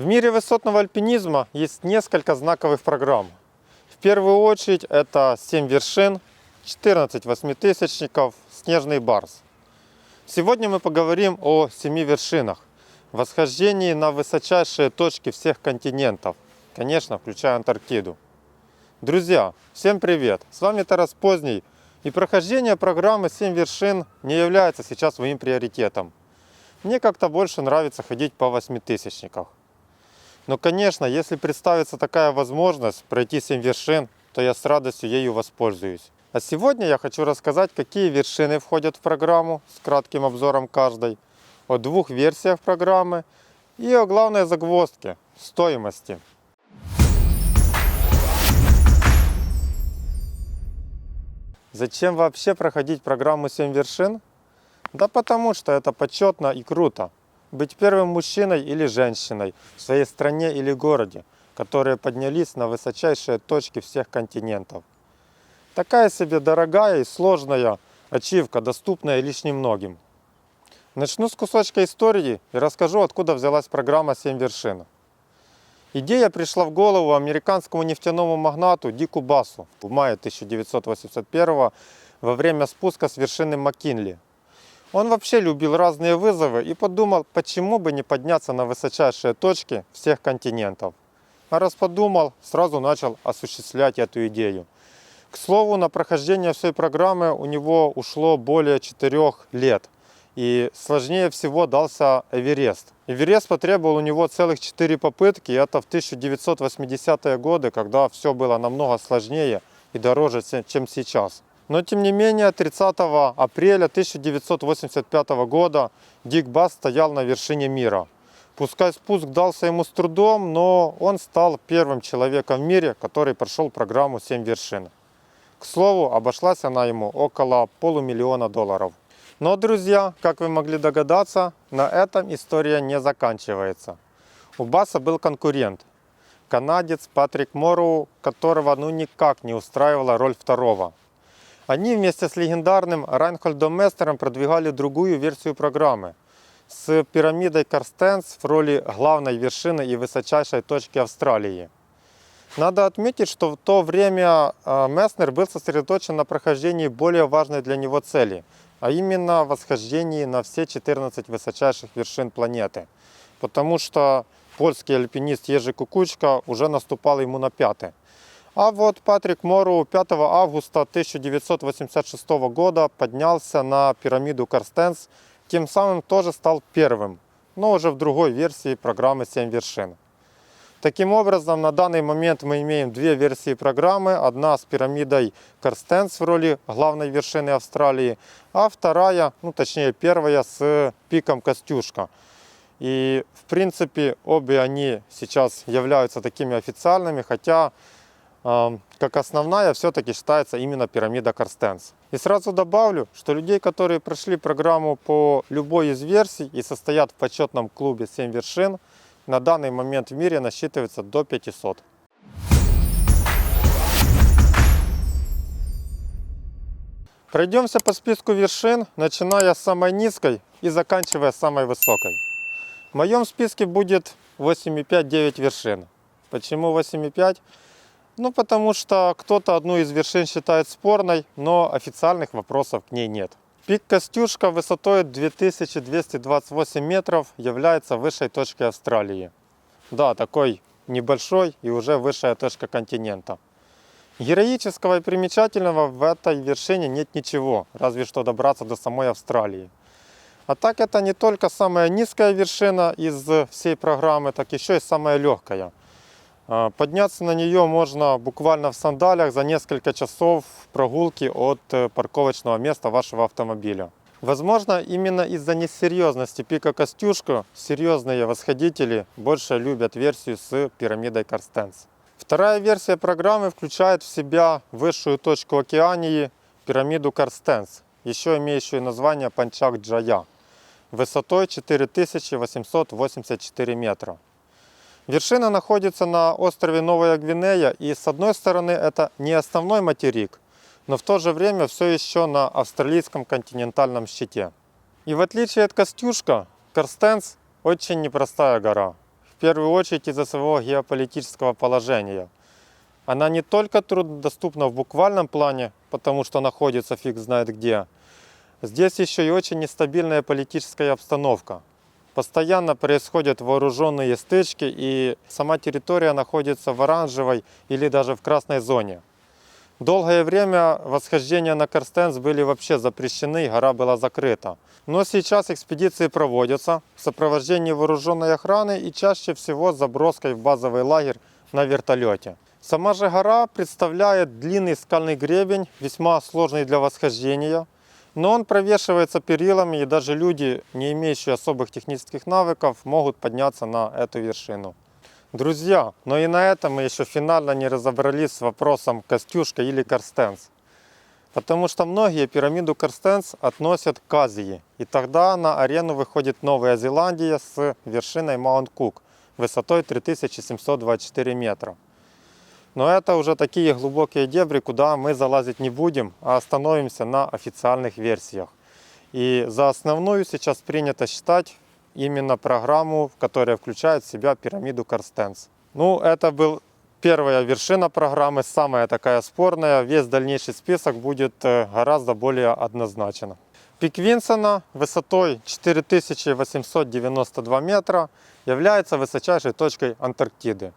В мире высотного альпинизма есть несколько знаковых программ. В первую очередь это 7 вершин, 14 восьмитысячников, снежный барс. Сегодня мы поговорим о семи вершинах, восхождении на высочайшие точки всех континентов, конечно, включая Антарктиду. Друзья, всем привет! С вами Тарас Поздний, и прохождение программы 7 вершин не является сейчас моим приоритетом. Мне как-то больше нравится ходить по восьмитысячниках. Но, конечно, если представится такая возможность пройти 7 вершин, то я с радостью ею воспользуюсь. А сегодня я хочу рассказать, какие вершины входят в программу с кратким обзором каждой, о двух версиях программы и о главной загвоздке – стоимости. Зачем вообще проходить программу 7 вершин? Да потому что это почетно и круто. Быть первым мужчиной или женщиной в своей стране или городе, которые поднялись на высочайшие точки всех континентов. Такая себе дорогая и сложная ачивка, доступная лишь немногим. Начну с кусочка истории и расскажу, откуда взялась программа «7 вершин». Идея пришла в голову американскому нефтяному магнату Дику Басу в мае 1981 во время спуска с вершины Маккинли. Он вообще любил разные вызовы и подумал, почему бы не подняться на высочайшие точки всех континентов. А раз подумал, сразу начал осуществлять эту идею. К слову, на прохождение всей программы у него ушло более четырех лет. И сложнее всего дался Эверест. Эверест потребовал у него целых четыре попытки. Это в 1980-е годы, когда все было намного сложнее и дороже, чем сейчас. Но тем не менее, 30 апреля 1985 года Дик Бас стоял на вершине мира. Пускай спуск дался ему с трудом, но он стал первым человеком в мире, который прошел программу 7 вершин. К слову, обошлась она ему около полумиллиона долларов. Но, друзья, как вы могли догадаться, на этом история не заканчивается. У Баса был конкурент, канадец Патрик Морроу, которого ну никак не устраивала роль второго. Они вместе с легендарным Райнхольдом Местером продвигали другую версию программы с пирамидой Карстенс в роли главной вершины и высочайшей точки Австралии. Надо отметить, что в то время а, Месснер был сосредоточен на прохождении более важной для него цели, а именно восхождении на все 14 высочайших вершин планеты. Потому что польский альпинист Ежи Кукучка уже наступал ему на пятый. А вот Патрик Мору 5 августа 1986 года поднялся на пирамиду Карстенс, тем самым тоже стал первым, но уже в другой версии программы 7 вершин. Таким образом, на данный момент мы имеем две версии программы. Одна с пирамидой Карстенс в роли главной вершины Австралии, а вторая, ну точнее первая с пиком Костюшка. И в принципе обе они сейчас являются такими официальными, хотя как основная все-таки считается именно пирамида Карстенс. И сразу добавлю, что людей, которые прошли программу по любой из версий и состоят в почетном клубе 7 вершин, на данный момент в мире насчитывается до 500. Пройдемся по списку вершин, начиная с самой низкой и заканчивая самой высокой. В моем списке будет 8,5-9 вершин. Почему 8,5? Ну, потому что кто-то одну из вершин считает спорной, но официальных вопросов к ней нет. Пик Костюшка высотой 2228 метров является высшей точкой Австралии. Да, такой небольшой и уже высшая точка континента. Героического и примечательного в этой вершине нет ничего, разве что добраться до самой Австралии. А так это не только самая низкая вершина из всей программы, так еще и самая легкая. А, подняться на нее можно буквально в сандалях за несколько часов прогулки от э, парковочного места вашего автомобиля. Возможно, именно из-за несерьезности пика Костюшка серьезные восходители больше любят версию с пирамидой Карстенс. Вторая версия программы включает в себя высшую точку Океании, пирамиду Карстенс, еще имеющую название Панчак Джая, высотой 4884 метра. Вершина находится на острове Новая Гвинея, и с одной стороны это не основной материк, но в то же время все еще на австралийском континентальном щите. И в отличие от Костюшка, Карстенс очень непростая гора. первую очередь из-за своего геополитического положения. Она не только труднодоступна в буквальном плане, потому что находится фиг знает где. Здесь еще и очень нестабильная политическая обстановка. Постоянно происходят вооруженные стычки, и сама территория находится в оранжевой или даже в красной зоне. Долгое время восхождения на Карстенс были вообще запрещены, гора была закрыта. Но сейчас экспедиции проводятся в сопровождении вооруженной охраны и чаще всего с заброской в базовый лагерь на вертолете. Сама же гора представляет длинный скальный гребень, весьма сложный для восхождения, но он провешивается перилами, и даже люди, не имеющие особых технических навыков, могут подняться на эту вершину. Друзья, но и на этом мы еще финально не разобрались с вопросом Костюшка или Карстенс. Потому что многие пирамиду Карстенс относят к Азии. И тогда на арену выходит Новая Зеландия с вершиной Маунт Кук высотой 3724 метра. Но это уже такие глубокие дебри, куда мы залазить не будем, а остановимся на официальных версиях. И за основную сейчас принято считать именно программу, которая включает в себя пирамиду Карстенс. Ну, это был первая вершина программы, самая такая спорная. Весь дальнейший список будет э, гораздо более однозначен. Пик Винсона высотой 4892 метра является высочайшей точкой Антарктиды.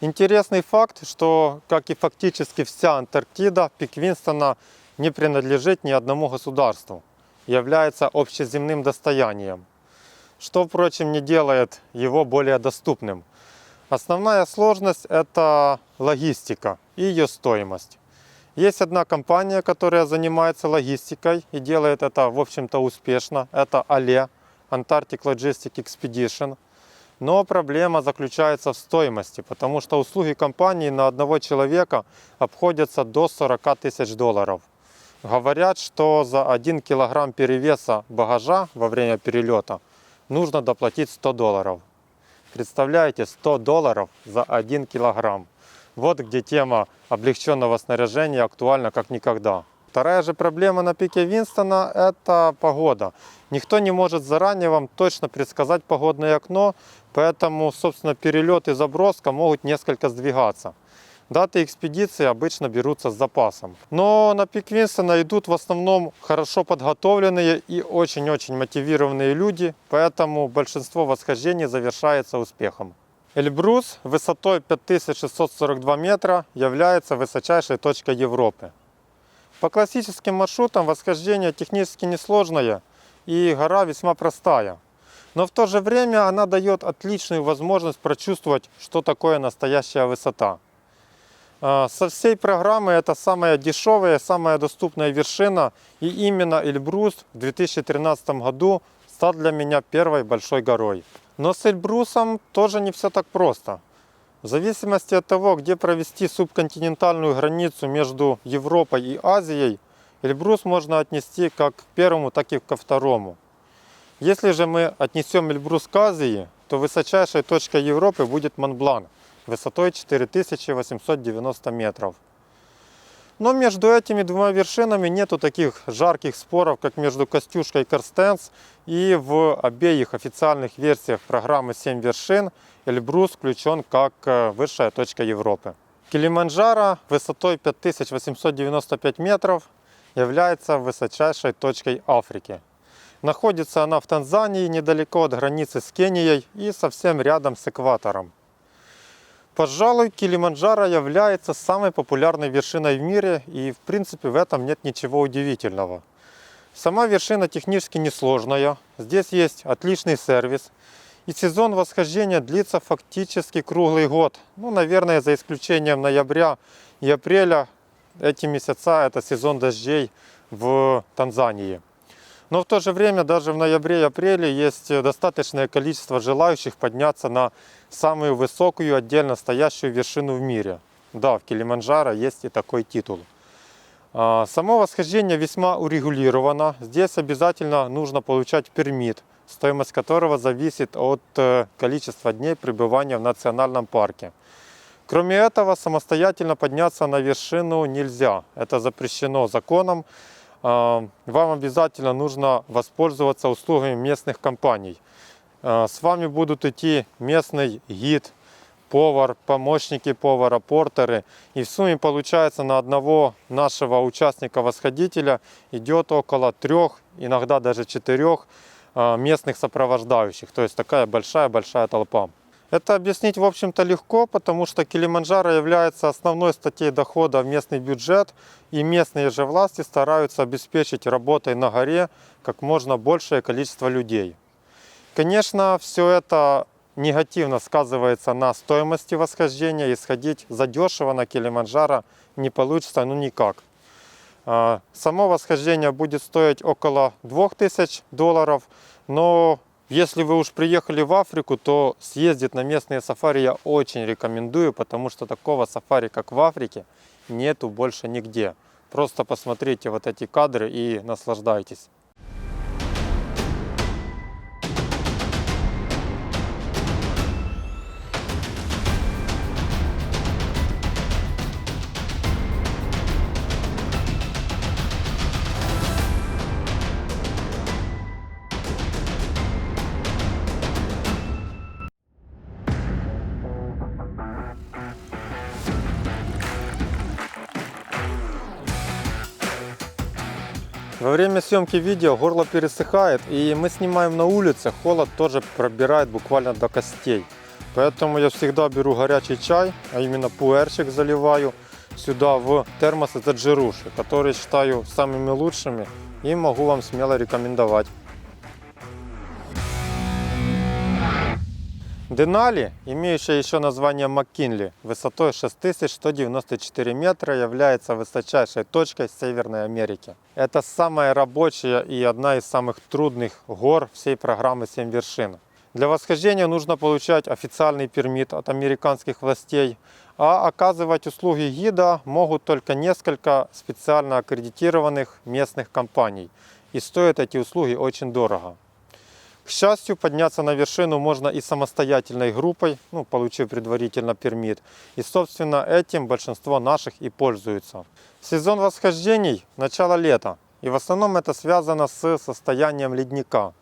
Интересный факт, что, как и фактически вся Антарктида, пик Винстона не принадлежит ни одному государству, является общеземным достоянием, что, впрочем, не делает его более доступным. Основная сложность – это логистика и ее стоимость. Есть одна компания, которая занимается логистикой и делает это, в общем-то, успешно. Это ALE, Antarctic Logistic Expedition. Но проблема заключается в стоимости, потому что услуги компании на одного человека обходятся до 40 тысяч долларов. Говорят, что за 1 килограмм перевеса багажа во время перелета нужно доплатить 100 долларов. Представляете, 100 долларов за 1 килограмм. Вот где тема облегченного снаряжения актуальна как никогда. Вторая же проблема на пике Винстона – это погода. Никто не может заранее вам точно предсказать погодное окно, поэтому, собственно, перелет и заброска могут несколько сдвигаться. Даты экспедиции обычно берутся с запасом. Но на пик Винстона идут в основном хорошо подготовленные и очень-очень мотивированные люди, поэтому большинство восхождений завершается успехом. Эльбрус высотой 5642 метра является высочайшей точкой Европы. По классическим маршрутам восхождение технически несложное и гора весьма простая. Но в то же время она дает отличную возможность прочувствовать, что такое настоящая высота. А, Со всей программы это самая дешевая, самая доступная вершина. И именно Эльбрус в 2013 году стал для меня первой большой горой. Но с Эльбрусом тоже не все так просто. В зависимости от того, где провести субконтинентальную границу между Европой и Азией, Эльбрус можно отнести как к первому, так и ко второму. Если же мы отнесем Эльбрус к Азии, то высочайшей точкой Европы будет Монблан высотой 4890 метров. Но между этими двумя вершинами нету таких жарких споров, как между Костюшкой и Карстенс. И в обеих официальных версиях программы 7 вершин Эльбрус включен как э, высшая точка Европы. Килиманджаро высотой 5895 метров является высочайшей точкой Африки. Находится она в Танзании, недалеко от границы с Кенией и совсем рядом с экватором. Пожалуй, Килиманджаро является самой популярной вершиной в мире, и в принципе в этом нет ничего удивительного. Сама вершина технически несложная, здесь есть отличный сервис, и сезон восхождения длится фактически круглый год. Ну, наверное, за исключением ноября и апреля, эти месяца это сезон дождей в Танзании. Но в то же время даже в ноябре и апреле есть достаточное количество желающих подняться на самую высокую отдельно стоящую вершину в мире. Да, в Килиманджаро есть и такой титул. А, само восхождение весьма урегулировано. Здесь обязательно нужно получать пермит, стоимость которого зависит от э, количества дней пребывания в национальном парке. Кроме этого, самостоятельно подняться на вершину нельзя. Это запрещено законом. А, вам обязательно нужно воспользоваться услугами местных компаний. Э, С вами будут идти местный гид, повар, помощники повара, портеры. И в сумме получается на одного нашего участника-восходителя идет около трех, иногда даже четырех э, местных сопровождающих. То есть такая большая-большая толпа. Это объяснить, в общем-то, легко, потому что Килиманджаро является основной статьей дохода в местный бюджет, и местные же власти стараются обеспечить работой на горе как можно большее количество людей. Конечно, все это негативно сказывается на стоимости восхождения, и сходить задешево на Килиманджаро не получится ну никак. А, Само восхождение будет стоить около 2000 долларов, но если вы уж приехали в Африку, то съездить на местные сафари я очень рекомендую, потому что такого сафари, как в Африке, нету больше нигде. Просто посмотрите вот эти кадры и наслаждайтесь. Во время съемки видео горло пересыхает, и мы снимаем на улице, холод тоже пробирает буквально до костей. Поэтому я всегда беру горячий чай, а именно пуэрчик заливаю сюда в термосы таджируши, которые считаю самыми лучшими и могу вам смело рекомендовать. Денали, имеющая еще название Маккинли, высотой 6194 метра, является высочайшей точкой Северной Америки. Это самая рабочая и одна из самых трудных гор всей программы «Семь вершин». Для восхождения нужно получать официальный пермит от американских властей, а оказывать услуги гида могут только несколько специально аккредитированных местных компаний. И стоят эти услуги очень дорого. К счастью, подняться на вершину можно и самостоятельной группой, ну, получив предварительно пермит. И, собственно, этим большинство наших и пользуются. Сезон восхождений – начало лета. И в основном это связано с состоянием ледника.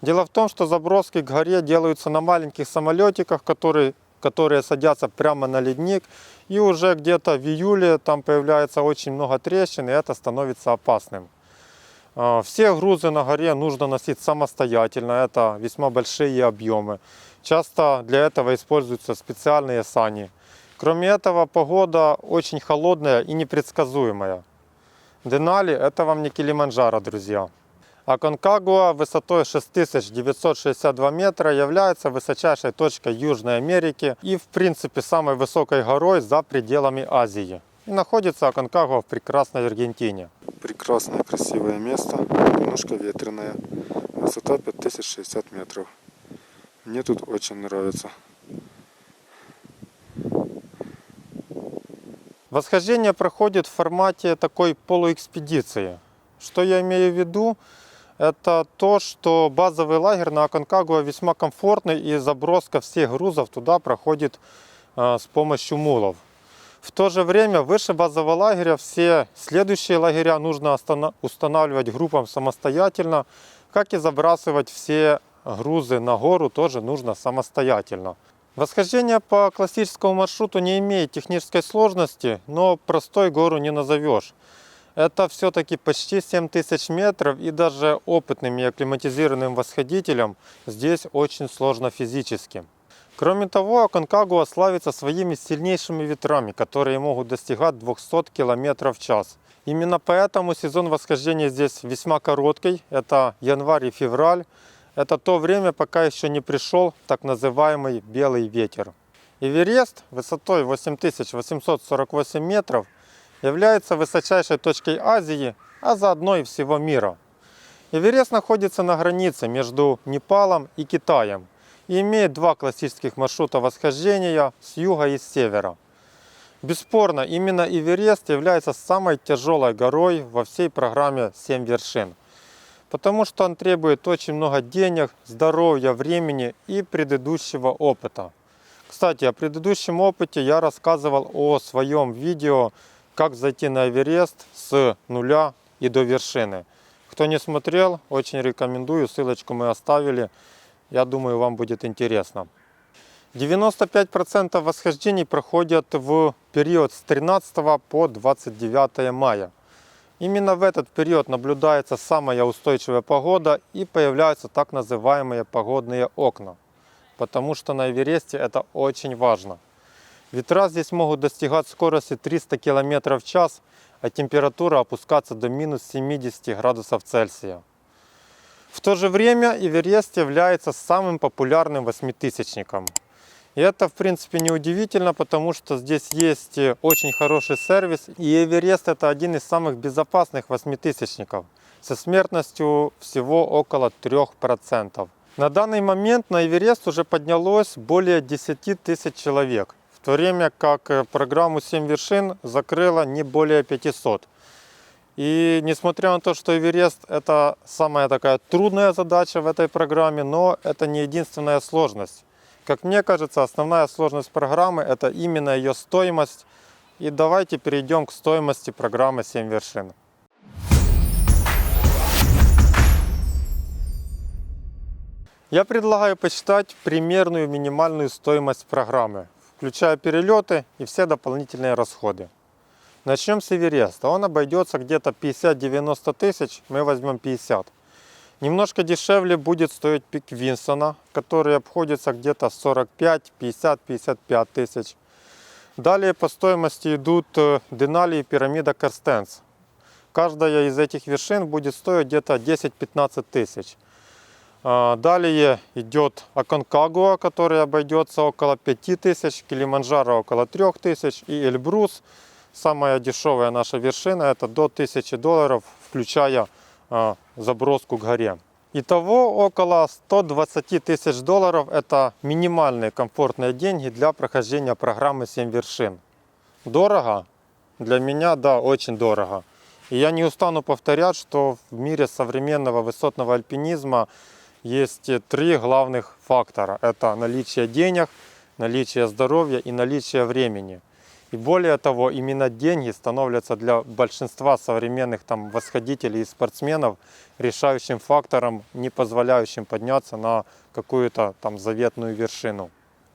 Дело в том, что заброски к горе делаются на маленьких самолетиках, которые, которые садятся прямо на ледник. И уже где-то в июле там появляется очень много трещин, и это становится опасным. А, Все грузы на горе нужно носить самостоятельно, это весьма большие объемы. Часто для этого используются специальные сани. Кроме этого, погода очень холодная и непредсказуемая. Денали – это вам не Килиманджаро, друзья. А Конкагуа высотой 6962 метра является высочайшей точкой Южной Америки и, в принципе, самой высокой горой за пределами Азии. И находится Аконкагуа в прекрасной Аргентине. Прекрасное, красивое место, немножко ветреное. Высота 5060 метров. Мне тут очень нравится. Восхождение проходит в формате такой полуэкспедиции. Что я имею в виду? Это то, что базовый лагерь на Аконкагуа весьма комфортный и заброска всех грузов туда проходит э, с помощью мулов. В то же время выше базового лагеря все следующие лагеря нужно устанавливать группам самостоятельно, как и забрасывать все грузы на гору тоже нужно самостоятельно. Восхождение по классическому маршруту не имеет технической сложности, но простой гору не назовешь. Это все-таки почти 7000 метров, и даже опытным и акклиматизированным восходителям здесь очень сложно физически. Кроме того, Аконкагуа славится своими сильнейшими ветрами, которые могут достигать 200 км в час. Именно поэтому сезон восхождения здесь весьма короткий, это январь и февраль. Это то время, пока еще не пришел так называемый белый ветер. Эверест высотой 8848 метров является высочайшей точкой Азии, а заодно и всего мира. Эверест находится на границе между Непалом и Китаем имеет два классических маршрута восхождения с юга и с севера. Бесспорно, именно Эверест является самой тяжелой горой во всей программе «Семь вершин», потому что он требует очень много денег, здоровья, времени и предыдущего опыта. Кстати, о предыдущем опыте я рассказывал о своем видео «Как зайти на Эверест с нуля и до вершины». Кто не смотрел, очень рекомендую, ссылочку мы оставили. Я думаю, вам будет интересно. 95% восхождений проходят в период с 13 по 29 мая. Именно в этот период наблюдается самая устойчивая погода и появляются так называемые погодные окна. Потому что на Эвересте это очень важно. Ветра здесь могут достигать скорости 300 км в час, а температура опускаться до минус 70 градусов Цельсия. В то же время Эверест является самым популярным восьмитысячником. И это, в принципе, неудивительно, потому что здесь есть э, очень хороший сервис, и Эверест это один из самых безопасных восьмитысячников со смертностью всего около 3%. На данный момент на Эверест уже поднялось более 10 тысяч человек, в то время как э, программу 7 вершин закрыло не более 500. И несмотря на то, что Эверест это самая такая трудная задача в этой программе, но это не единственная сложность. Как мне кажется, основная сложность программы это именно ее стоимость. И давайте перейдем к стоимости программы 7 вершин. Я предлагаю посчитать примерную минимальную стоимость программы, включая перелеты и все дополнительные расходы. Начнем с Эвереста. Он обойдется где-то 50-90 тысяч, мы возьмем 50. Немножко дешевле будет стоить пик Винсона, который обходится где-то 45, 50, 55 тысяч. Далее по стоимости идут э, Денали и пирамида Карстенс. Каждая из этих вершин будет стоить где-то 10-15 тысяч. А, Далее идет Аконкагуа, который обойдется около 5 тысяч, Килиманджаро около 3 тысяч и Эльбрус, самая дешевая наша вершина, это до 1000 долларов, включая а, заброску к горе. Итого около 120 тысяч долларов – это минимальные комфортные деньги для прохождения программы 7 вершин. Дорого? Для меня, да, очень дорого. И я не устану повторять, что в мире современного высотного альпинизма есть три главных фактора. Это наличие денег, наличие здоровья и наличие времени. И более того, именно деньги становятся для большинства современных там, восходителей и спортсменов решающим фактором, не позволяющим подняться на какую-то там заветную вершину.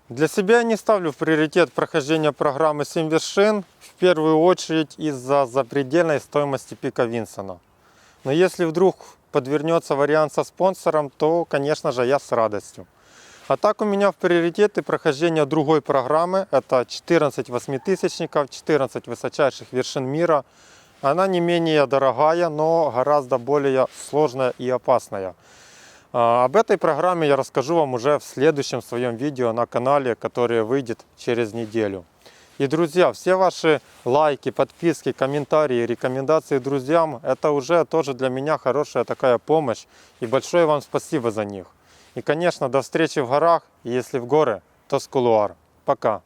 Для себя я не ставлю в приоритет прохождения программы 7 вершин, в первую очередь из-за запредельной стоимости пика Винсона. Но если вдруг подвернется вариант со спонсором, то, конечно же, я с радостью. А так у меня в приоритеты прохождения другой программы. Это 14 восьмитысячников, 14 высочайших вершин мира. Она не менее дорогая, но гораздо более сложная и опасная. А, Об этой программе я расскажу вам уже в следующем своем видео на канале, которое выйдет через неделю. И, друзья, все ваши лайки, подписки, комментарии, рекомендации друзьям, это уже тоже для меня хорошая такая помощь. И большое вам спасибо за них. И, конечно, до встречи в горах. Если в горы, то с кулуар. Пока.